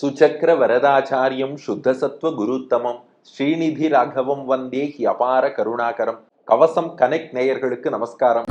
சுச்சக்கர வரதாச்சாரியம் சுத்தசத்வ குருத்தமம். ஸ்ரீநிதி ராகவம் வந்தே he அபார கருணாகரம். கவசம் connect நேயர்களுக்கு நமஸ்காரம்.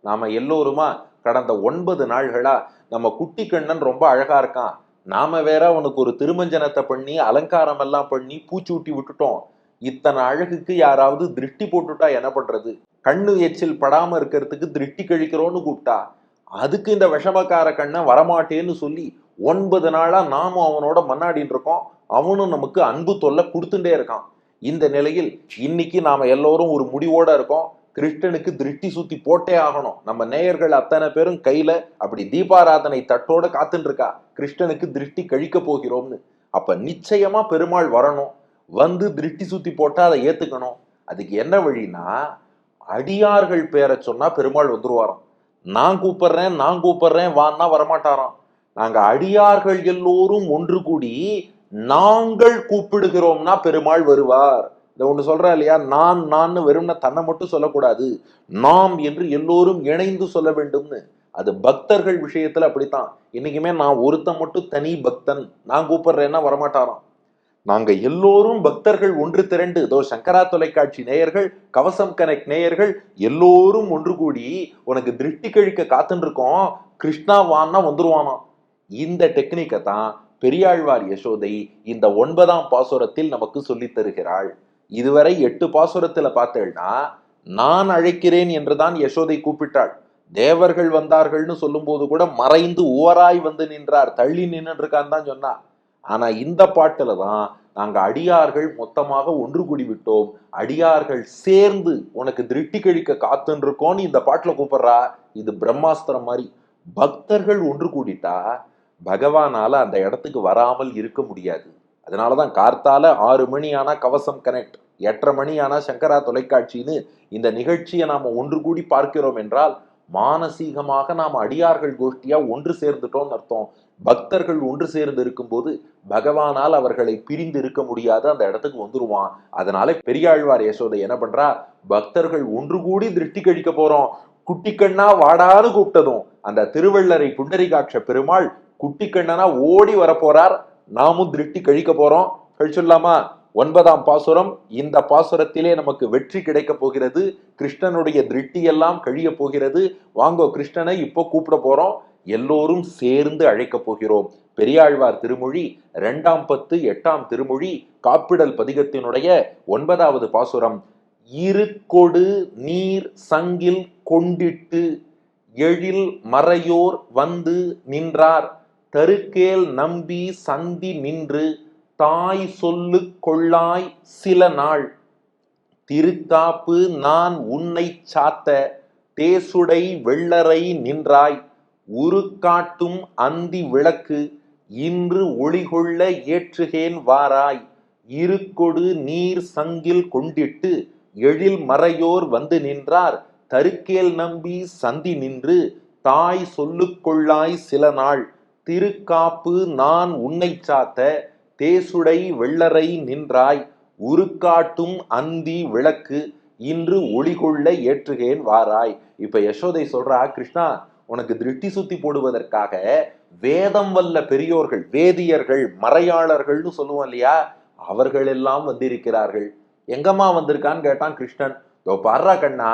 நாம எல்லோருமா கடந்த ஒன்பது நாள்களா நம்ம குட்டி கண்ணன் ரொம்ப அழகா இருக்கான். நாம வேற அவனுக்கு ஒரு திருமஞ்சனத்தை பண்ணி அலங்காரம் எல்லாம் பண்ணி பூச்சூட்டி விட்டுட்டோம். இத்தனை அழகுக்கு யாராவது திருஷ்டி போட்டுட்டா என்ன பண்றது? கண்ணு எச்சில் படாம இருக்கிறதுக்கு திருஷ்டி கழிக்கிறோன்னு கூப்பிட்டா. அதுக்கு இந்த விஷமக்கார கண்ணை வரமாட்டேன்னு சொல்லி ஒன்பது நாளா நாமும் அவனோட மன்னாடின்னு இருக்கோம். அவனும் நமக்கு அன்பு தொல்லை கொடுத்துட்டே இருக்கான். இந்த நிலையில் இன்னைக்கு நாம எல்லோரும் ஒரு முடிவோட இருக்கோம். கிருஷ்ணனுக்கு திருஷ்டி சுத்தி போட்டே ஆகணும். நம்ம நேயர்கள் அத்தனை பேரும் கையில அப்படி தீபாராதனை தட்டோட காத்துட்டு இருக்கா கிருஷ்ணனுக்கு திருஷ்டி கழிக்க போகிறோம்னு. அப்ப நிச்சயமா பெருமாள் வரணும். வந்து திருஷ்டி சுத்தி போட்டா அதை ஏத்துக்கணும். அதுக்கு என்ன வழினா அடியார்கள் பேரை சொன்னா பெருமாள் வந்துருவாராம். நான் கூப்பிடுறேன் நான் கூப்பிடுறேன் வான்னா வரமாட்டாராம். நாங்க அடியார்கள் எல்லோரும் ஒன்று கூடி நாங்கள் கூப்பிடுகிறோம்னா பெருமாள் வருவார். இந்த ஒன்று சொல்கிறா இல்லையா? நான் நான் வெறும்னா தன்னை மட்டும் சொல்லக்கூடாது. நாம் என்று எல்லோரும் இணைந்து சொல்ல வேண்டும்னு. அது பக்தர்கள் விஷயத்துல அப்படித்தான். இன்னைக்குமே நான் ஒருத்தன் மட்டும் தனி பக்தன். நான் கூப்பிடுறேன்னா வரமாட்டாராம்? நாங்க எல்லோரும் பக்தர்கள் ஒன்று திரண்டு இதோ சங்கரா தொலைக்காட்சி நேயர்கள் கவசம் கனெக்ட் நேயர்கள் எல்லோரும் ஒன்று கூடி உனக்கு திருஷ்டி கழிக்க காத்துன்னு இருக்கோம் கிருஷ்ணா வான்னா வந்துருவானாம். இந்த டெக்னிக்கை தான் பெரியாழ்வார் யசோதை இந்த ஒன்பதாம் பாசுரத்தில் நமக்கு சொல்லித் தருகிறாள். இதுவரை எட்டு பாசுரத்தில் பார்த்தேன்னா நான் அழைக்கிறேன் என்றுதான் யசோதை கூப்பிட்டாள். தேவர்கள் வந்தார்கள்னு சொல்லும்போது கூட மறைந்து ஓராய் வந்து நின்றார். தள்ளி நின்று இருக்கான்னு தான் சொன்னா. ஆனா இந்த பாட்டுல தான் நாங்க அடியார்கள் மொத்தமாக ஒன்று கூடி விட்டோம் அடியார்கள் சேர்ந்து உனக்கு திருட்டி கழிக்க காத்துன்னு இந்த பாட்டுல கூப்பிடுறா. இது பிரம்மாஸ்திரம் மாதிரி. பக்தர்கள் ஒன்று கூடிட்டா பகவானால அந்த இடத்துக்கு வராமல் இருக்க முடியாது. அதனால தான் கார்த்தால ஆறு மணி ஆனால் கவசம் கனெக்ட் எட்டரை மணி ஆனால் சங்கரா தொலைக்காட்சின்னு இந்த நிகழ்ச்சியை நாம் ஒன்று கூடி பார்க்கிறோம் என்றால் மானசீகமாக நாம் அடியார்கள் கோஷ்டியா ஒன்று சேர்ந்துட்டோம்னு அர்த்தம். பக்தர்கள் ஒன்று சேர்ந்து இருக்கும்போது பகவானால் அவர்களை பிரிந்து இருக்க முடியாது அந்த இடத்துக்கு வந்துருவான். அதனால பெரியாழ்வார் யசோதை என்ன பண்றா பக்தர்கள் ஒன்று கூடி திருஷ்டி கழிக்க போறோம். குட்டி கண்ணா வாடான்னு கூப்பிட்டதும் அந்த திருவள்ளரை புண்டரிகாட்ச பெருமாள் குட்டி கண்ணனா ஓடி வரப்போறார். நாமும் திருட்டி கழிக்க போறோம். கழிச்சுடலாமா? ஒன்பதாம் பாசுரம் இந்த பாசுரத்திலே நமக்கு வெற்றி கிடைக்க போகிறது. கிருஷ்ணனுடைய திருட்டி எல்லாம் கழிய போகிறது. வாங்கோ கிருஷ்ணனை இப்போ கூப்பிட போறோம். எல்லோரும் சேர்ந்து அழைக்க போகிறோம். பெரியாழ்வார் திருமொழி ரெண்டாம் பத்து எட்டாம் திருமொழி காப்பிடல் பதிகத்தினுடைய ஒன்பதாவது பாசுரம். இருக்கொடு நீர் சங்கில் கொண்டிட்டு எழில் மறையோர் வந்து நின்றார். தருக்கேல் நம்பி சந்தி நின்று தாய் சொல்லு கொள்ளாய் சில நாள். திருக்காப்பு நான் உன்னை சாத்த தேசுடை வெள்ளரை நின்றாய். உருக்காட்டும் அந்தி விளக்கு இன்று ஒளிகொள்ள ஏற்றுகேன் வாராய். இருக்கொடு நீர் சங்கில் கொண்டிட்டு எழில் மறையோர் வந்து நின்றார். தருக்கேல் நம்பி சந்தி நின்று தாய் சொல்லுக்கொள்ளாய் சில நாள். திருக்காப்பு நான் உன்னை சாத்த தேசுடை வெள்ளரை நின்றாய் உருக்காட்டும் அந்தி விளக்கு இன்று ஒளிகொள்ள ஏற்றுகேன் வாராய். இப்ப யசோதை சொல்றா கிருஷ்ணா உனக்கு திருஷ்டி சுத்தி போடுவதற்காக வேதம் வல்ல பெரியோர்கள் வேதியர்கள் மறையாளர்கள்னு சொல்லுவோம் இல்லையா? அவர்கள் எல்லாம் வந்திருக்கிறார்கள். எங்கம்மா வந்திருக்கான்னு கேட்டான் கிருஷ்ணன். இதோ பாரா கண்ணா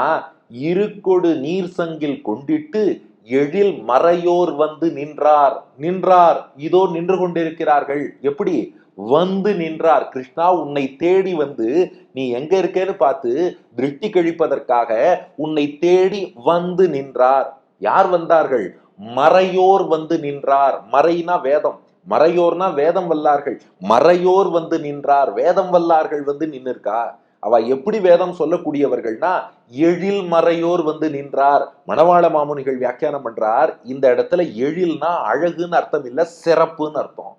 இருக்கொடு நீர் சங்கில் கொண்டிட்டு எழில் மறையோர் வந்து நின்றார். நின்றார். இதோ நின்று கொண்டிருக்கிறார்கள். எப்படி? வந்து நின்றார். கிருஷ்ணா உன்னை தேடி வந்து நீ எங்க இருக்கேன்னு பார்த்து திருஷ்டி கழிப்பதற்காக உன்னை தேடி வந்து நின்றார். யார் வந்தார்கள்? மறையோர் வந்து நின்றார். மறைனா வேதம். மறையோர்னா வேதம் வல்லார்கள். மறையோர் வந்து நின்றார். வேதம் வல்லார்கள் வந்து நின்னிருக்கா? அவ எப்படி வேதம் சொல்லக்கூடியவர்கள்னா எழில் மறையோர் வந்து நின்றார். மணவாள மாமுனிகள் வியாக்கியானம் பண்றார். இந்த இடத்துல எழில்னா அழகுன்னு அர்த்தம் இல்ல சிறப்புன்னு அர்த்தம்.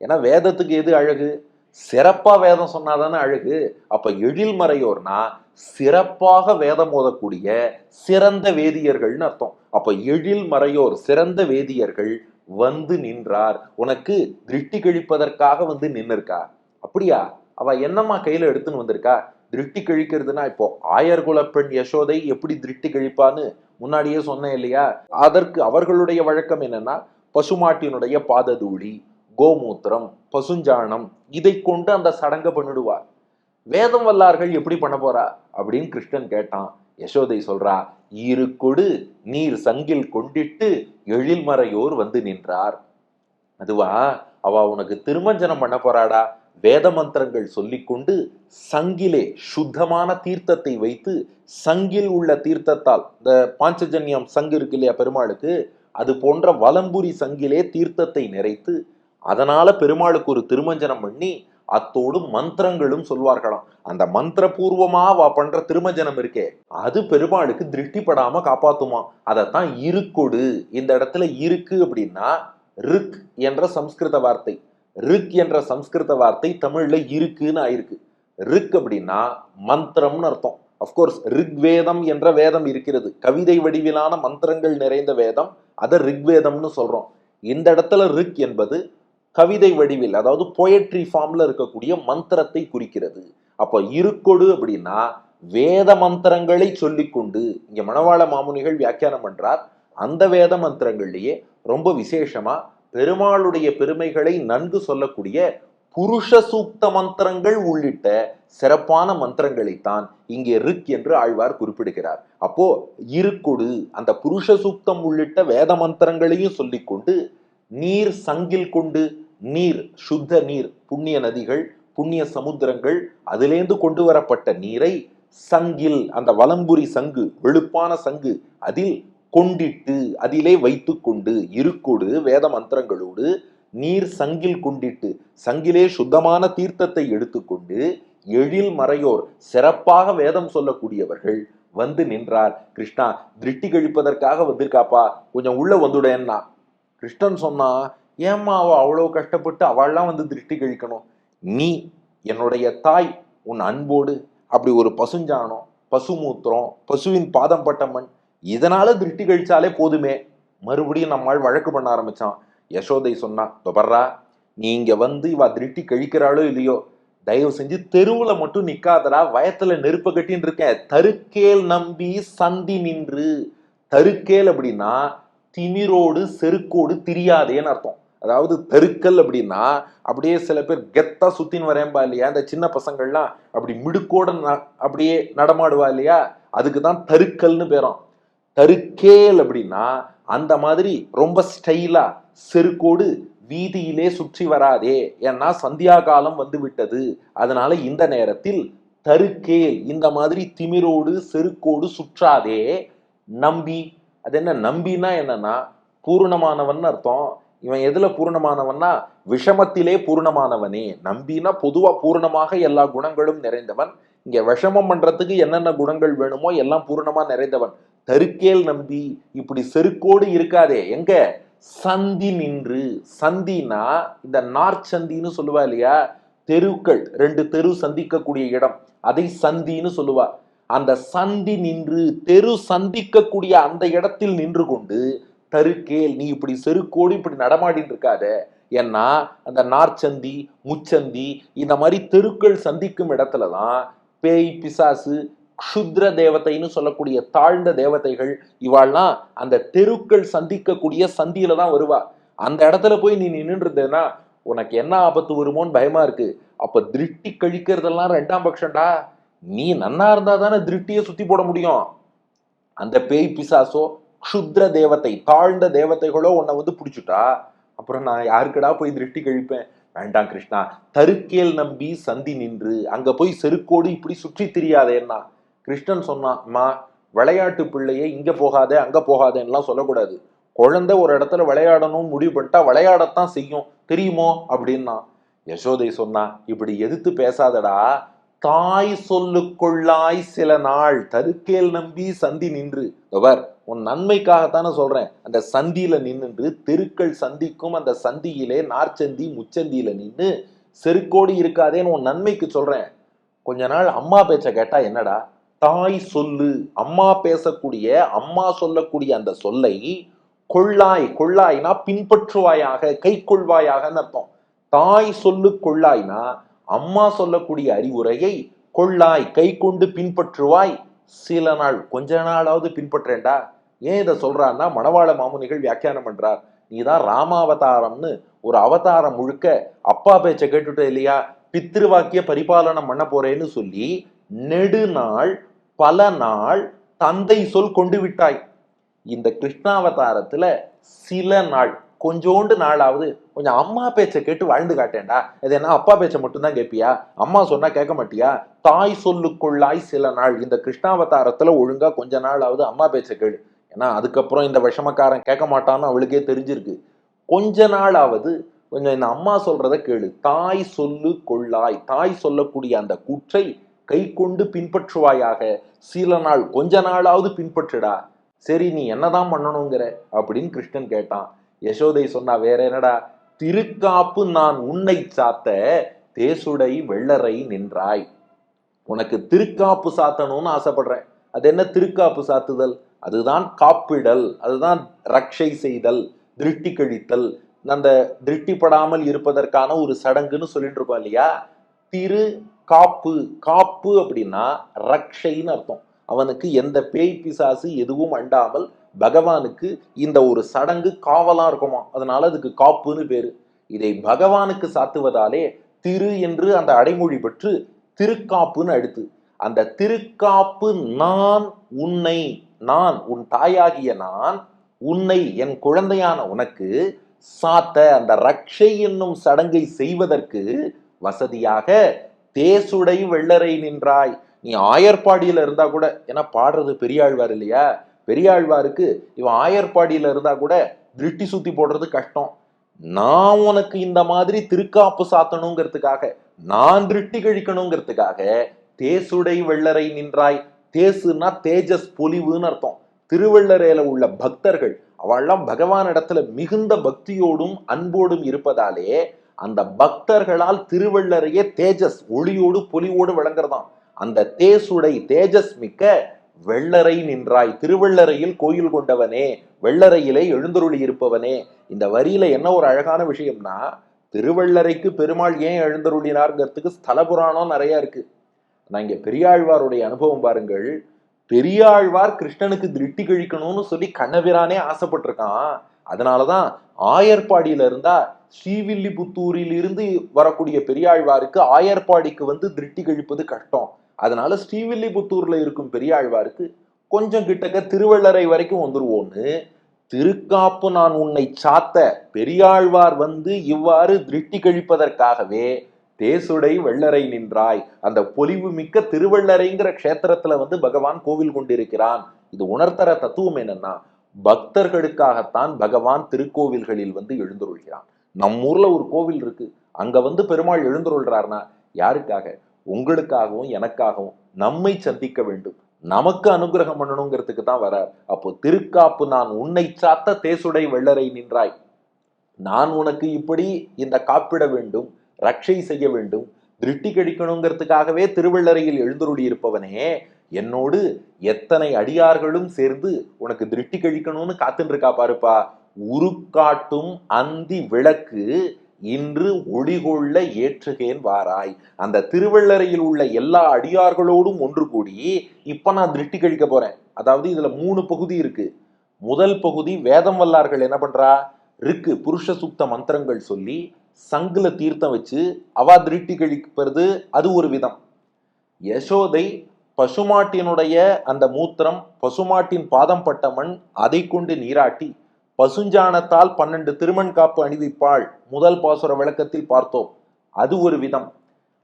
ஏன்னா வேதத்துக்கு எது அழகு? சிறப்பா வேதம் சொன்னாதானே அழகு. அப்ப எழில் மறையோர்னா சிறப்பாக வேதம் ஓதக்கூடிய சிறந்த வேதியர்கள்னு அர்த்தம். அப்ப எழில் மறையோர் சிறந்த வேதியர்கள் வந்து நின்றார். உனக்கு திருஷ்டி கழிப்பதற்காக வந்து நின்னுருக்கா? அப்படியா? அவ என்னம்மா கையில எடுத்துன்னு வந்திருக்கா? திருஷ்டி கழிக்கிறதுனா இப்போ ஆயர்குல பெண் யசோதை எப்படி திருஷ்டி கழிப்பான்னு முன்னாடியே சொன்னேன் இல்லையா? அதற்கு அவர்களுடைய வழக்கம் என்னன்னா பசுமாட்டினுடைய பாததூளி கோமூத்திரம் பசுஞ்சாணம் இதை கொண்டு அந்த சடங்கை பண்ணிடுவார் வேதம் வல்லார்கள் எப்படி பண்ண போறா? அப்படின்னு கிருஷ்ணன் கேட்டான். யசோதை சொல்றா இரு கொடு நீர் சங்கில் கொண்டிட்டு எழில்மறையோர் வந்து நின்றார். அதுவா அவ உனக்கு திருமஞ்சனம் பண்ண போறாடா? வேத மந்திரங்கள் சொல்லிக்கொண்டு சங்கிலே சுத்தமான தீர்த்தத்தை வைத்து சங்கில் உள்ள தீர்த்தத்தால் இந்த பாஞ்சஜன்யம் சங்கு இருக்கு இல்லையா பெருமாளுக்கு அது போன்ற வலம்புரி சங்கிலே தீர்த்தத்தை நிறைத்து அதனால பெருமாளுக்கு ஒரு திருமஞ்சனம் பண்ணி அத்தோடு மந்திரங்களும் சொல்வார்களாம். அந்த மந்திரபூர்வமா வா பண்ற திருமஞ்சனம் இருக்கே அது பெருமாளுக்கு திருஷ்டிப்படாம காப்பாத்துமா? அதைத்தான் இருக்கொடு இந்த இடத்துல இருக்கு அப்படின்னா ரிக் என்ற சம்ஸ்கிருத வார்த்தை. ரிக் என்ற சம்ஸ்கிருத வார்த்தை தமிழ்ல இருக்குன்னு ஆயிருக்கு. ரிக் அப்படின்னா மந்திரம்னு அர்த்தம். அஃப்கோர்ஸ் ரிக்வேதம் என்ற வேதம் இருக்கிறது. கவிதை வடிவிலான மந்திரங்கள் நிறைந்த வேதம் அதை ரிக்வேதம்னு சொல்றோம். இந்த இடத்துல ரிக் என்பது கவிதை வடிவில் அதாவது பொயட்ரி ஃபார்ம்ல இருக்கக்கூடிய மந்திரத்தை குறிக்கிறது. அப்போ இருக்கொடு அப்படின்னா வேத மந்திரங்களை சொல்லிக்கொண்டு இங்க மணவாள மாமுனிகள் வியாக்கியானம் பண்றார். அந்த வேத மந்திரங்கள்லயே ரொம்ப விசேஷமா பெருமாளுடைய பெருமைகளை நன்கு சொல்லக்கூடிய புருஷ சூக்த மந்திரங்கள் உள்ளிட்ட சிறப்பான மந்திரங்களைத்தான் இங்கே ரிக் என்று ஆழ்வார் குறிப்பிடுகிறார். அப்போ இருக்கொடு அந்த புருஷ சூக்தம் உள்ளிட்ட வேத மந்திரங்களையும் சொல்லிக்கொண்டு நீர் சங்கில் கொண்டு நீர் சுத்த நீர் புண்ணிய நதிகள் புண்ணிய சமுத்திரங்கள் அதிலேந்து கொண்டு வரப்பட்ட நீரை சங்கில் அந்த வலம்புரி சங்கு வெளுப்பான சங்கு அதில் கொண்டிட்டு அதிலே வைத்து கொண்டு இருக்கொடு வேத மந்திரங்களோடு நீர் சங்கில் கொண்டிட்டு சங்கிலே சுத்தமான தீர்த்தத்தை எடுத்துக்கொண்டு எழில் மறையோர் சிறப்பாக வேதம் சொல்லக்கூடியவர்கள் வந்து நின்றார். கிருஷ்ணா திருஷ்டி கழிப்பதற்காக வந்திருக்காப்பா. கொஞ்சம் உள்ள வந்துடேன்னா கிருஷ்ணன் சொன்னா ஏம்மா அவ அவ்வளோ கஷ்டப்பட்டு அவள்லாம் வந்து திருஷ்டி கழிக்கணும். நீ என்னுடைய தாய் உன் அன்போடு. அப்படி ஒரு பசுஞ்சாணம் பசுமூத்திரம் பசுவின் பாதம் பட்ட மண் இதனால திருஷ்டி கழிச்சாலே போதுமே. மறுபடியும் நம்மால் வழக்கு பண்ண ஆரம்பிச்சான். யசோதை சொன்னா தொபர்ரா நீ இங்க வந்து இவ திருஷ்டி கழிக்கிறாளோ இல்லையோ தயவு செஞ்சு தெருவுல மட்டும் நிக்காதடா வயத்துல நெருப்ப கட்டின்னு இருக்கேன். தருக்கேல் நம்பி சந்தி நின்று. தருக்கேல் அப்படின்னா திமிரோடு செருக்கோடு திரியாதேன்னு அர்த்தம். அதாவது தெருக்கல் அப்படின்னா அப்படியே சில பேர் கெத்தா சுத்தின்னு வரேன்பா இல்லையா? இந்த சின்ன பசங்கள்லாம் அப்படி மிடுக்கோட ந- அப்படியே நடமாடுவா இல்லையா? அதுக்கு தான் தருக்கல்னு பேரும். தருக்கேல் அப்படின்னா அந்த மாதிரி ரொம்ப ஸ்டைலா செருக்கோடு வீதியிலே சுற்றி வராதே. ஏன்னா சந்தியா காலம் வந்து விட்டது அதனால இந்த நேரத்தில் தருக்கேல் இந்த மாதிரி திமிரோடு செருக்கோடு சுற்றாதே. நம்பி அது என்ன நம்பினா என்னன்னா பூரணமானவன் அர்த்தம். இவன் எதுல பூரணமானவன்னா விஷமத்திலே பூரணமானவனே. நம்பினா பொதுவா பூரணமாக எல்லா குணங்களும் நிறைந்தவன். இங்க விஷமம் பண்றதுக்கு என்னென்ன குணங்கள் வேணுமோ எல்லாம் பூர்ணமா நிறைந்தவன். தருக்கேல் நம்பி இப்படி செருக்கோடு இருக்காதே. எங்க? சந்தி நின்று. சந்தினா இந்த நார்ச்சந்தின்னு சொல்லுவா இல்லையா? தெருக்கள் ரெண்டு தெரு சந்திக்கக்கூடிய இடம். அதை சந்தின்னு சொல்லுவா. அந்த சந்தி நின்று தெரு சந்திக்கக்கூடிய அந்த இடத்தில் நின்று கொண்டு தருக்கேல் நீ இப்படி செருக்கோடு இப்படி நடமாடிட்டு இருக்காத. ஏன்னா அந்த நார்ச்சந்தி முச்சந்தி இந்த மாதிரி தெருக்கள் சந்திக்கும் இடத்துல தான் பேய் பிசாசு க்ஷுத்ர தேவதைன்னு சொல்லக்கூடிய தாழ்ந்த தேவதைகள் இவாள்லாம் அந்த தெருக்கள் சந்திக்கக்கூடிய சந்தியில தான் வருவா. அந்த இடத்துல போய் நீ நின்னுட்டு இருந்தேன்னா உனக்கு என்ன ஆபத்து வருமோன்னு பயமா இருக்கு. அப்ப திருஷ்டி கழிக்கிறதெல்லாம் ரெண்டாம் பட்சம்டா. நீ நன்னா இருந்தா தானே திருஷ்டியை சுத்தி போட முடியும். அந்த பேய் பிசாசோ க்ஷுத்ர தேவத்தை தாழ்ந்த தேவதைகளோ உன்னை வந்து பிடிச்சிட்டா. அப்புறம் நான் யாருக்கடா போய் திருஷ்டி கழிப்பேன்? வேண்டாம் கிருஷ்ணா தருக்கேல் நம்பி சந்தி நின்று அங்க போய் செருக்கோடு இப்படி சுற்றி திரியாதேன்னா கிருஷ்ணன் சொன்னான் விளையாட்டு பிள்ளையே இங்க போகாதே அங்க போகாதேன்னுலாம் சொல்லக்கூடாது. குழந்தை ஒரு இடத்துல விளையாடணும்னு முடிவு பண்ணிட்டா விளையாடத்தான் செய்யும். தெரியுமோ? அப்படின்னா யசோதை சொன்னா இப்படி எதிர்த்து பேசாதடா. தாய் சொல்லுக்குள்ளாய் சில நாள். தருக்கேல் நம்பி சந்தி நின்று. அவர் உன் நன்மைக்காகத்தானே சொல்றேன். அந்த சந்தியில நின்று தெருக்கள் சந்திக்கும் அந்த சந்தியிலே நார்ச்சந்தி முச்சந்தியில நின்று செருக்கோடு இருக்காதேன்னு உன் நன்மைக்கு சொல்றேன். கொஞ்ச நாள் அம்மா பேச்ச கேட்டா என்னடா? தாய் சொல்லு அம்மா பேசக்கூடிய அம்மா சொல்லக்கூடிய அந்த சொல்லை கொள்ளாய் கொள்ளாய்னா பின்பற்றுவாயாக கை கொள்வாயாகன்னு அர்த்தம். தாய் சொல்லு கொள்ளாய்னா அம்மா சொல்லக்கூடிய அறிவுரையை கொள்ளாய் கை கொண்டு பின்பற்றுவாய். சில நாள் கொஞ்ச நாளாவது பின்பற்றேண்டா ஏன் இதை சொல்றான்னா மணவாள மாமுனிகள் வியாக்கியானம் பண்றார். நீதான் ராமாவதாரம்னு ஒரு அவதாரம் முழுக்க அப்பா பேச்ச கேட்டுட்ட இல்லையா? பித்திருவாக்கிய பரிபாலனம் பண்ண போறேன்னு சொல்லி நெடுநாள் பல நாள் தந்தை சொல் கொண்டு விட்டாய். இந்த கிருஷ்ணாவதாரத்துல சில நாள் கொஞ்சோண்டு நாளாவது கொஞ்சம் அம்மா பேச்சை கேட்டு வாழ்ந்து காட்டேன்டா. இது என்ன அப்பா பேச்சை மட்டும்தான் கேட்பியா அம்மா சொன்னா கேட்க மாட்டியா? தாய் சொல்லுக்குள்ளாய் சில நாள் இந்த கிருஷ்ணாவதாரத்துல ஒழுங்கா கொஞ்ச நாளாவது அம்மா பேச்சை கேளு. ஏன்னா அதுக்கப்புறம் இந்த விஷமக்காரன் கேட்க மாட்டான்னு அவளுக்கே தெரிஞ்சிருக்கு. கொஞ்ச நாளாவது கொஞ்சம் இந்த அம்மா சொல்றத கேளு. தாய் சொல்லு கொள்ளாய் தாய் சொல்லக்கூடிய அந்த கூற்றை கை கொண்டு பின்பற்றுவாயாக. சில நாள் கொஞ்ச நாளாவது பின்பற்றுடா. சரி நீ என்னதான் பண்ணணுங்கிற? அப்படின்னு கிருஷ்ணன் கேட்டான். யசோதை சொன்னா வேற என்னடா? திருக்காப்பு நான் உன்னை சாத்த தேசுடை வெள்ளரை நின்றாய். உனக்கு திருக்காப்பு சாத்தணும்னு ஆசைப்படுறேன். அது என்ன திருக்காப்பு சாத்துதல்? அதுதான் காப்பிடல் அதுதான் ரக்ஷை செய்தல் திருஷ்டி கழித்தல். அந்த திருஷ்டிப்படாமல் இருப்பதற்கான ஒரு சடங்குன்னு சொல்லிட்டு இருக்கோம் இல்லையா? திரு காப்பு காப்பு அப்படின்னா ரக்ஷைன்னு அர்த்தம். அவனுக்கு எந்த பேய் பிசாசு எதுவும் அண்டாமல் பகவானுக்கு இந்த ஒரு சடங்கு காவலா இருக்குமா? அதனால அதுக்கு காப்புன்னு பேரு. இதை பகவானுக்கு சாத்துவதாலே திரு என்று அந்த அடைமொழி பெற்று திருக்காப்புன்னு அடுத்து. அந்த திருக்காப்பு நான் உன்னை நான் உன் தாயாகிய நான் உன்னை என் குழந்தையான உனக்கு சாத்த அந்த ரக்ஷை என்னும் சடங்கை செய்வதற்கு வசதியாக தேசுடை வெள்ளரை நின்றாய். நீ ஆயர்பாடியில் இருந்தா கூட ஏன்னா பாடுறது பெரியாழ்வார் இல்லையா? பெரியாழ்வாருக்கு இவன் ஆயர்பாடியில் இருந்தா கூட திருட்டி சுத்தி போடுறது கஷ்டம். நான் உனக்கு இந்த மாதிரி திருக்காப்பு சாத்தணுங்கிறதுக்காக நான் திருட்டி கழிக்கணுங்கிறதுக்காக தேசுடை வெள்ளரை நின்றாய். தேசுன்னா தேஜஸ் பொலிவுன்னு அர்த்தம். திருவள்ளரையில உள்ள பக்தர்கள் அவெல்லாம் பகவான் இடத்துல மிகுந்த பக்தியோடும் அன்போடும் இருப்பதாலே அந்த பக்தர்களால் திருவள்ளரையே தேஜஸ் ஒளியோடு பொலிவோடு விளங்குறதாம். அந்த தேசுடை தேஜஸ் மிக்க வெள்ளரை நின்றாய். திருவள்ளரையில் கோயில் கொண்டவனே வெள்ளரையிலே எழுந்தருளி இருப்பவனே. இந்த வரியில என்ன ஒரு அழகான விஷயம்னா திருவள்ளரைக்கு பெருமாள் ஏன் எழுந்தருளினார்ங்கிறதுக்கு ஸ்தல புராணம் நிறைய இருக்கு. நான் இங்க பெரியாழ்வாருடைய அனுபவம் பாருங்கள். பெரியாழ்வார் கிருஷ்ணனுக்கு திருட்டி கழிக்கணும்னு சொல்லி கண்ணபிரானே ஆசைப்பட்டிருக்கான். அதனாலதான் ஆயர்பாடியில இருந்தா ஸ்ரீவில்லிபுத்தூரில் இருந்து வரக்கூடிய பெரியாழ்வாருக்கு ஆயர்பாடிக்கு வந்து திருட்டி கழிப்பது கஷ்டம். அதனால ஸ்ரீவில்லிபுத்தூர்ல இருக்கும் பெரியாழ்வாருக்கு கொஞ்சம் கிட்டக்க திருவள்ளரை வரைக்கும் வந்துருவோன்னு. திருக்காப்பு நான் உன்னை சாத்த பெரியாழ்வார் வந்து இவ்வாறு திருஷ்டி கழிப்பதற்காகவே தேசுடை வெள்ளரை நின்றாய். அந்த பொலிவு மிக்க திருவள்ளரைங்கிற க்ஷேத்திரத்துல வந்து பகவான் கோவில் கொண்டிருக்கிறான். இது உணர்த்தர தத்துவம் என்னன்னா பக்தர்களுக்காகத்தான் பகவான் திருக்கோவில்களில் வந்து எழுந்துருள்கிறான். நம்ம ஊர்ல ஒரு கோவில் இருக்கு. அங்க வந்து பெருமாள் எழுந்துருள்றார்னா யாருக்காக? உங்களுக்காகவும் எனக்காகவும் நம்மை சந்திக்க வேண்டும். நமக்கு அனுகிரகம் பண்ணணுங்கிறதுக்கு தான் வரார். அப்போ திருக்காப்பு நான் உன்னை சாத்த தேசுடை வெள்ளரை நின்றாய். நான் உனக்கு இப்படி இந்த காப்பிட வேண்டும் ரட்சை செய்ய வேண்டும் திருஷ்டி கழிக்கணுங்கிறதுக்காகவே திருவள்ளரையில் எழுந்தருளி இருப்பவனே என்னோடு எத்தனை அடியார்களும் சேர்ந்து உனக்கு திருஷ்டி கழிக்கணும்னு காத்துட்டு இருக்கா பாருப்பா. உருக்காட்டும் அந்தி விளக்கு இன்று ஒளிகொள்ள ஏற்றுகேன் வாராய். அந்த திருவள்ளரையில் உள்ள எல்லா அடியார்களோடும் ஒன்று கூடி இப்ப நான் திருஷ்டி கழிக்க போறேன். அதாவது இதுல மூணு பகுதி இருக்கு. முதல் பகுதி வேதம் வல்லார்கள் என்ன பண்றா? ரிக்கு புருஷ சுத்த மந்திரங்கள் சொல்லி சங்குல தீர்த்தம் வச்சு அவா திருஷ்டி கழிப்பது அது ஒரு விதம். யசோதை பசுமாட்டினுடைய அந்த மூத்திரம் பசுமாட்டின் பாதம் பட்ட மண் அதை கொண்டு நீராட்டி பசுஞ்சானத்தால் பன்னெண்டு திருமண் காப்பு அணிவிப்பாள். முதல் பாசுர விளக்கத்தில் பார்த்தோம். அது ஒரு விதம்.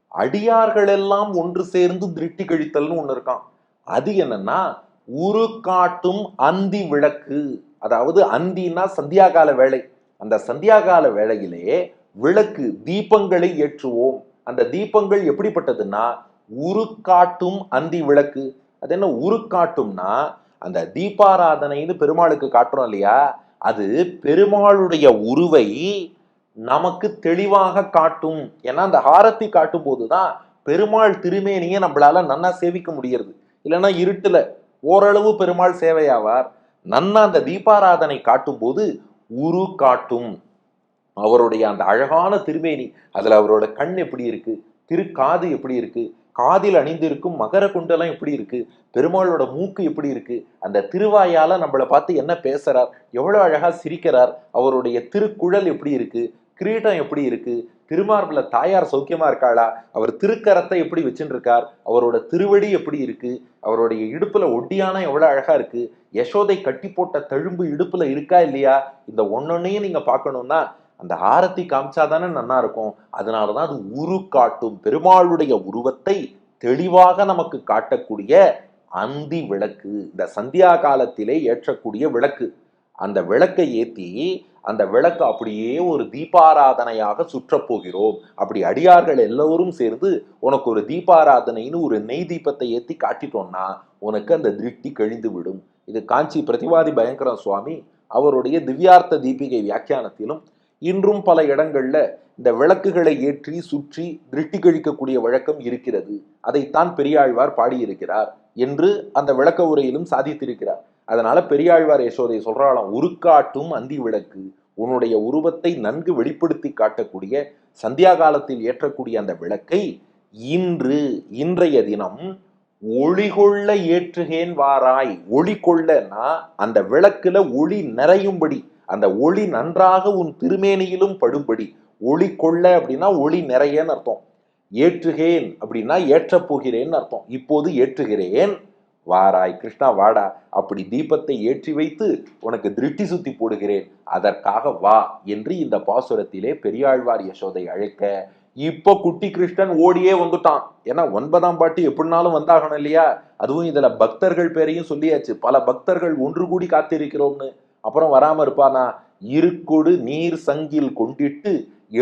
அடியார்கள் எல்லாம் ஒன்று சேர்ந்து திருட்டி கழித்தல்னு ஒன்று இருக்கான் அது என்னன்னா உரு காட்டும் அந்தி விளக்கு. அதாவது அந்தின்னா சந்தியாகால வேலை அந்த சந்தியாகால வேளையிலே விளக்கு தீபங்களை ஏற்றுவோம். அந்த தீபங்கள் எப்படிப்பட்டதுன்னா உருக்காட்டும் அந்தி விளக்கு. அது என்ன உருக்காட்டும்னா அந்த தீபாராதனைன்னு பெருமாளுக்கு காட்டுறோம் இல்லையா? அது பெருமாளுடைய உருவை நமக்கு தெளிவாக காட்டும். ஏன்னா அந்த ஹாரத்தி காட்டும் போதுதான் பெருமாள் திருமேனியை நம்மளால நன்னா சேவிக்க முடியறது. இல்லைன்னா இருட்டுல ஓரளவு பெருமாள் சேவையாவார். நன்னா அந்த தீபாராதனை காட்டும் போது உரு காட்டும். அவருடைய அந்த அழகான திருமேனி அதுல அவரோட கண் எப்படி இருக்கு திருக்காது எப்படி இருக்கு காதில் அணிந்திருக்கும் மகர குண்டெல்லாம் எப்படி இருக்கு? பெருமாளோட மூக்கு எப்படி இருக்கு? அந்த திருவாயால நம்மளை பார்த்து என்ன பேசுறார்? எவ்வளவு அழகா சிரிக்கிறார்? அவருடைய திருக்குழல் எப்படி இருக்கு? கிரீடம் எப்படி இருக்கு? திருமார்பில் தாயார் சௌக்கியமா இருக்காளா? அவர் திருக்கரத்தை எப்படி வச்சுட்டு இருக்கார் அவரோட திருவடி எப்படி இருக்கு? அவருடைய இடுப்புல ஒட்டியானம் எவ்வளவு அழகா இருக்கு? யசோதை கட்டி போட்ட தழும்பு இடுப்புல இருக்கா இல்லையா? இந்த ஒன்னொன்னையும் நீங்க பார்க்கணும்னா அந்த ஆரத்தி காமிச்சாதானே நன்னா இருக்கும். அதனாலதான் அது உரு காட்டும் பெருமாளுடைய உருவத்தை தெளிவாக நமக்கு காட்டக்கூடிய அந்தி விளக்கு இந்த சந்தியா காலத்திலே ஏற்றக்கூடிய விளக்கு. அந்த விளக்கை ஏற்றி அந்த விளக்கு அப்படியே ஒரு தீபாராதனையாக சுற்றப் போகிறோம். அப்படி அடியார்கள் எல்லோரும் சேர்ந்து உனக்கு ஒரு தீபாராதனைன்னு ஒரு நெய் தீபத்தை ஏற்றி காட்டிட்டோம்னா உனக்கு அந்த திருஷ்டி கழிந்து விடும். இது காஞ்சி பிரதிவாதி பயங்கர சுவாமி அவருடைய திவ்யார்த்த தீபிகை வியாக்கியானத்திலும் இன்றும் பல இடங்கள்ல இந்த விளக்குகளை ஏற்றி சுற்றி திருஷ்டி கழிக்கக்கூடிய வழக்கம் இருக்கிறது. அதைத்தான் பெரியாழ்வார் பாடியிருக்கிறார் என்று அந்த விளக்க உரையிலும் சாதித்திருக்கிறார். அதனால பெரியாழ்வார் யசோதை சொல்றாளாம் உருக்காட்டும் அந்தி விளக்கு உன்னுடைய உருவத்தை நன்கு வெளிப்படுத்தி காட்டக்கூடிய சந்தியா காலத்தில் ஏற்றக்கூடிய அந்த விளக்கை இன்று இன்றைய தினம் ஒளிகொள்ள ஏற்றுகேன் வாராய். ஒளி கொள்ளனா அந்த விளக்குல ஒளி நிறையும்படி அந்த ஒளி நன்றாக உன் திருமேனியிலும் படும்படி. ஒளி கொள்ள அப்படின்னா ஒளி நிறையன்னு அர்த்தம். ஏற்றுகேன் அப்படின்னா ஏற்றப் போகிறேன்னு அர்த்தம். இப்போது ஏற்றுகிறேன். வாராய் கிருஷ்ணா வாடா. அப்படி தீபத்தை ஏற்றி வைத்து உனக்கு திருஷ்டி சுத்தி போடுகிறேன். அதற்காக வா என்று இந்த பாசுரத்திலே பெரியாழ்வார் யசோதை அழைக்க இப்போ குட்டி கிருஷ்ணன் ஓடியே வந்துட்டான். ஏன்னா ஒன்பதாம் பாட்டு எப்படினாலும் வந்தாகணும் இல்லையா? அதுவும் இதுல பக்தர்கள் பேரையும் சொல்லியாச்சு. பல பக்தர்கள் ஒன்று கூடி காத்திருக்கிறோம்னு. அப்புறம் வராமல் இருப்பானா? இருக்கொடு நீர் சங்கில் கொண்டிட்டு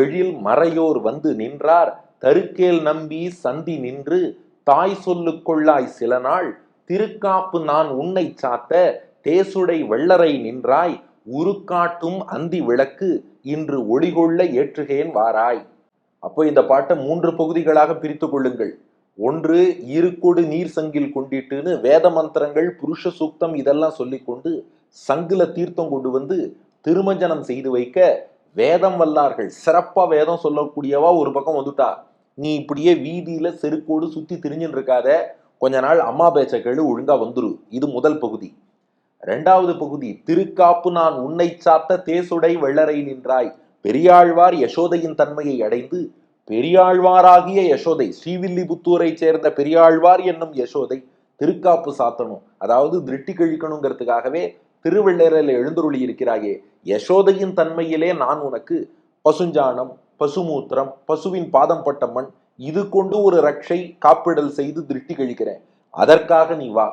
எழில் மறையோர் வந்து நின்றார். தருக்கேல் நம்பி சந்தி நின்று தாய் சொல்லு கொள்ளாய் சில நாள் திருக்காப்பு நான் உன்னை சாத்த தேசுடை வெள்ளரை நின்றாய் உருக்காட்டும் அந்தி விளக்கு இன்று ஒளிகொள்ள ஏற்றுகேன் வாராய். அப்போ இந்த பாட்டை மூன்று பகுதிகளாக பிரித்து கொள்ளுங்கள். ஒன்று இருக்கொடு நீர் சங்கில் கொண்டிட்டுன்னு வேத மந்திரங்கள் புருஷ சூக்தம் இதெல்லாம் சொல்லிக்கொண்டு சங்குல தீர்த்தம் கொண்டு வந்து திருமஞ்சனம் செய்து வைக்க வேதம் வல்லார்கள். சிறப்பாக வேதம் சொல்லக்கூடியவா ஒரு பக்கம் வந்துட்டா. நீ இப்படியே வீதியில் செருக்கோடு சுற்றி திரிஞ்சுட்டு இருக்காத கொஞ்ச நாள் அம்மா பேச்ச கேளு ஒழுங்காக வந்துரு. இது முதல் பகுதி. ரெண்டாவது பகுதி திருக்காப்பு நான் உன்னை சாத்த தேசுடை வெள்ளரை நின்றாய். பெரியாழ்வார் யசோதையின் தன்மையை அடைந்து பெரியாழ்வாராகிய யசோதை ஸ்ரீவில்லிபுத்தூரை சேர்ந்த பெரியாழ்வார் என்னும் யசோதை திருக்காப்பு சாத்தணும். அதாவது திருட்டி கழிக்கணுங்கிறதுக்காகவே திருவள்ளரில் எழுந்தருளி இருக்கிறாயே. யசோதையின் தன்மையிலே நான் உனக்கு பசுஞ்சாணம் பசுமூத்திரம் பசுவின் பாதம் பட்ட மண் இது கொண்டு ஒரு ரட்சை காப்பிடல் செய்து திருஷ்டி கழிக்கிறேன். அதற்காக நீ வா.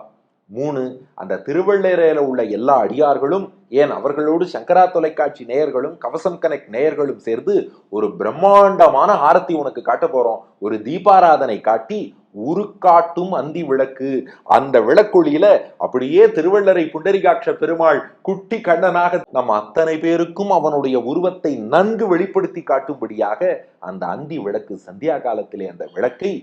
மூணு அந்த திருவள்ளேரையில உள்ள எல்லா அடியார்களும் ஏன் அவர்களோடு சங்கரா தொலைக்காட்சி நேயர்களும் கவசம் கனெக்ட் நேயர்களும் சேர்ந்து ஒரு பிரம்மாண்டமான ஆரத்தி உனக்கு காட்ட போறோம். ஒரு தீபாராதனை காட்டி உருக்காட்டும் அந்தி விளக்கு. அந்த விளக்கொளியில அப்படியே திருவள்ளரை புண்டரிகாட்ச பெருமாள் குட்டி கண்ணனாக நம் அத்தனை பேருக்கும் அவனுடைய உருவத்தை நன்கு வெளிப்படுத்தி காட்டும்படியாக அந்த அந்தி விளக்கு சந்தியா காலத்திலே அந்த விளக்கை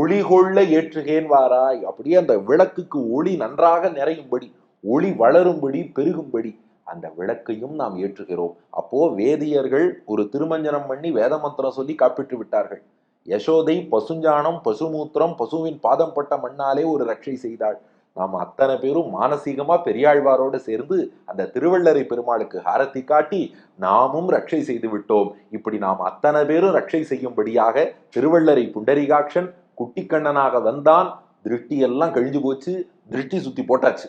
ஒளி கொள்ள ஏற்றுகேன் வாராய். அப்படியே அந்த விளக்குக்கு ஒளி நன்றாக நிறையும்படி ஒளி வளரும்படி பெருகும்படி அந்த விளக்கையும் நாம் ஏற்றுகிறோம். அப்போ வேதியர்கள் ஒரு திருமஞ்சனம் பண்ணி வேத மந்திரம் சொல்லி காப்பிட்டு விட்டார்கள். யசோதை பசுஞ்சாணம் பசுமூத்திரம் பசுவின் பாதம் பட்ட மண்ணாலே ஒரு ரட்சை செய்தாள். நாம் அத்தனை பேரும் மானசீகமா பெரியாழ்வாரோடு சேர்ந்து அந்த திருவள்ளரை பெருமாளுக்கு ஹாரத்தி காட்டி நாமும் ரட்சை செய்து விட்டோம். இப்படி நாம் அத்தனை பேரும் ரட்சை செய்யும்படியாக திருவள்ளரை புண்டரிகாட்சன் குட்டிக்கண்ணனாக வந்தான். திருஷ்டி எல்லாம் கழிஞ்சு போச்சு. திருஷ்டி சுத்தி போட்டாச்சு.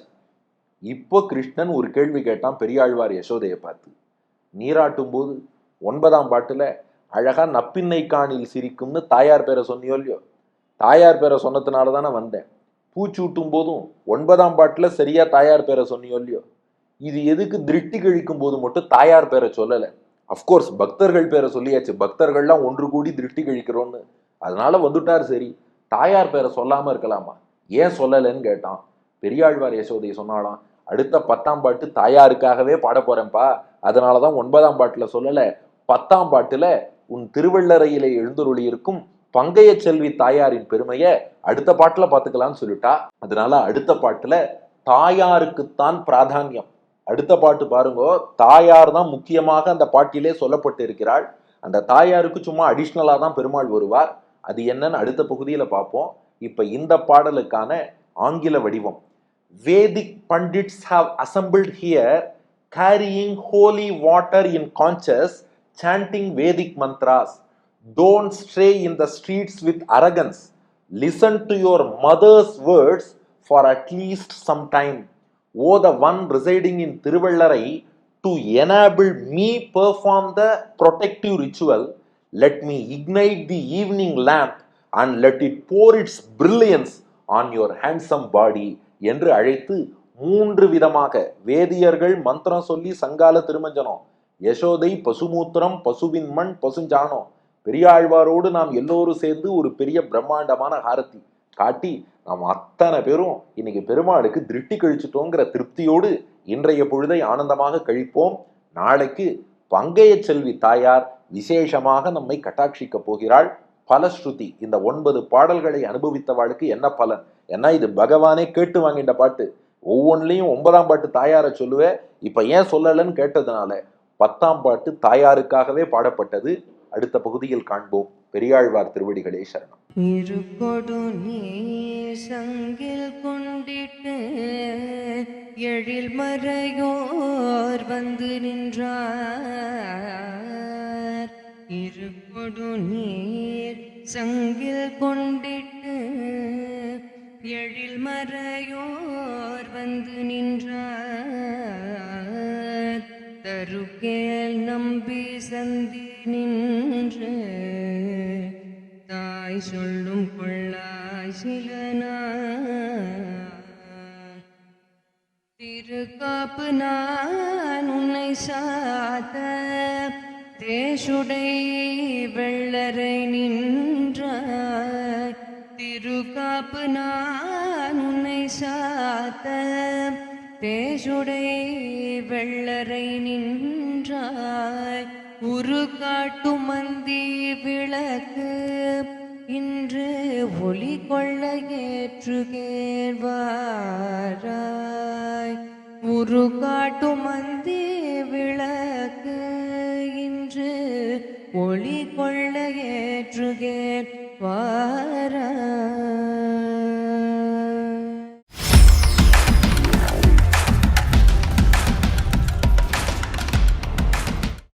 இப்போ கிருஷ்ணன் ஒரு கேள்வி கேட்டான் பெரியாழ்வார் யசோதையை பார்த்து. நீராட்டும் போது ஒன்பதாம் பாட்டுல அழகா நப்பின்னை காணில் சிரிக்கும்னு தாயார் பேரை சொன்னியோ இல்லையோ? தாயார் பேரை சொன்னதுனால தானே வந்தேன். பூச்சூட்டும் போதும் ஒன்பதாம் பாட்டில் சரியா தாயார் பேரை சொன்னியோ இல்லையோ? இது எதுக்கு திருஷ்டி கழிக்கும் போது மட்டும் தாயார் பேரை சொல்லலை? அஃப்கோர்ஸ் பக்தர்கள் பேரை சொல்லியாச்சு. பக்தர்கள்லாம் ஒன்று கூடி திருஷ்டி கழிக்கிறோன்னு அதனால வந்துட்டார் சரி. தாயார் பேரை சொல்லாமல் இருக்கலாமா? ஏன் சொல்லலைன்னு கேட்டான். பெரியாழ்வார் யசோதை சொன்னாலாம் அடுத்த பத்தாம் பாட்டு தாயாருக்காகவே பாட போறேன்ப்பா. அதனாலதான் ஒன்பதாம் பாட்டுல சொல்லல. பத்தாம் பாட்டுல உன் திருவள்ளரையிலே எழுந்தருளி இருக்கும் பங்கைய செல்வி தாயாரின் பெருமையை அடுத்த பாட்டில் பார்த்துக்கலாம்னு சொல்லிட்டா. அதனால அடுத்த பாட்டில் தாயாருக்குத்தான் பிராதானியம். அடுத்த பாட்டு பாருங்க தாயார் தான் முக்கியமாக அந்த பாட்டிலே சொல்லப்பட்டு இருக்கிறாள் அந்த தாயாருக்கு சும்மா அடிஷ்னலாக தான் பெருமாள் வருவார். அது என்னன்னு அடுத்த பகுதியில் பார்ப்போம். இப்போ இந்த பாடலுக்கான ஆங்கில வடிவம். Vedic pandits have assembled here carrying holy water in conscious chanting vedic mantras don't stray in the streets with arrogance listen to your mother's words for at least some time o the one residing in Thiruvellarai to enable me perform the protective ritual let me ignite the evening lamp and let it pour its brilliance on your handsome body என்று அழைத்து மூன்று விதமாக வேதியர்கள் மந்திரம் சொல்லி சங்கால திருமஞ்சனம் யசோதை பசுமூத்திரம் பசுவின் மண் பசுஞ்சாணம். பெரியாழ்வாரோடு நாம் எல்லோரும் சேர்ந்து ஒரு பெரிய பிரம்மாண்டமான ஹாரத்தி காட்டி நாம் அத்தனை பேரும் இன்னைக்கு பெருமாளுக்கு திருஷ்டி கழிச்சிட்டோங்கிற திருப்தியோடு இன்றைய பொழுதை ஆனந்தமாக கழிப்போம். நாளைக்கு பங்கைய செல்வி தாயார் விசேஷமாக நம்மை கட்டாட்சிக்க போகிறாள். பலஸ்ருதி இந்த ஒன்பது பாடல்களை அனுபவித்தவாளுக்கு என்ன பலன்? ஏன்னா இது பகவானே கேட்டு வாங்கிட்ட பாட்டு. ஒவ்வொன்றிலையும் ஒன்பதாம் பாட்டு தாயாரை சொல்லுவேன் இப்போ ஏன் சொல்லலைன்னு கேட்டதுனால பத்தாம் பாட்டு தாயாருக்காகவே பாடப்பட்டது. அடுத்த பகுதியில் காண்போம். பெரியாழ்வார் திருவடிகளே சரணம். இருக்கொடு நீ சங்கில் கொண்டிட்டு எழில் மறையோர் வந்து நின்றார். இருகொடு நீர் சங்கில் கொண்டிட்டு எழில் மறையோர் வந்து நின்றார். கருக்கேல் நம்பி சந்தி நின்று. தாய் சொல்லும் கொள்ளாய் சிலனா திருக்காப்பு நான் உன்னை சாத்த. தேசுடை வெள்ளரை நின்றாய் திருக்காப்பு நான் உன்னை சாத்த. தேசுடை கள்ளரை நின்றாய். உரு காட்டும் மந்தி விளக்கு. இன்று ஒளி கொள்ள ஏற்றுகேர்வாராய் உரு காட்டும் மந்தி விளக்கு. இன்று ஒளி கொள்ள ஏற்றுகேர்வாராய்